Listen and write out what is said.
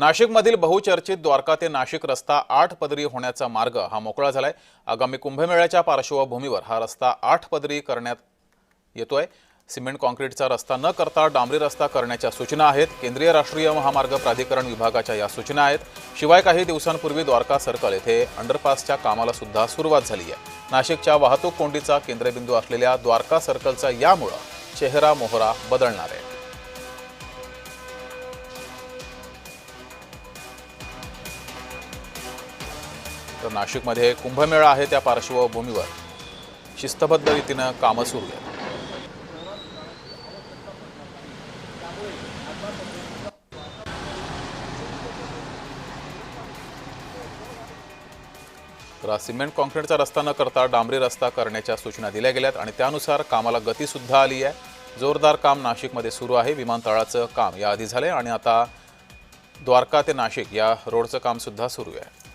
नाशिकमधील बहुचर्चित द्वारका ते नाशिक रस्ता आठ पदरी होण्याचा मार्ग हा मोकळा झालाय. आगामी कुंभमेळ्याच्या पार्श्वभूमीवर हा रस्ता आठ पदरी करण्यात येतोय. सिमेंट कॉन्क्रीटचा रस्ता न करता डांबरी रस्ता करण्याच्या सूचना आहेत. केंद्रीय राष्ट्रीय महामार्ग प्राधिकरण विभागाच्या या सूचना आहेत. शिवाय काही दिवसांपूर्वी द्वारका सर्कल येथे अंडरपासच्या कामाला सुद्धा सुरुवात झाली आहे. नाशिकच्या वाहतूक कोंडीचा केंद्रबिंदू असलेल्या द्वारका सर्कलचा यामुळं चेहरा मोहरा बदलणार आहे. तर नाशिकमध्ये कुंभमेळा आहे त्या पार्श्वभूमीवर. शिस्तबद्ध रीतीनं कामं सुरू आहेत. तर सिमेंट कॉन्क्रीटचा रस्ता न करता डांबरी रस्ता करण्याच्या सूचना दिल्या गेल्यात आणि त्यानुसार कामाला गतीसुद्धा आली आहे. जोरदार काम नाशिकमध्ये सुरू आहे. विमानतळाचं काम याआधी झाले आणि आता द्वारका ते नाशिक या रोडचं कामसुद्धा सुरू आहे.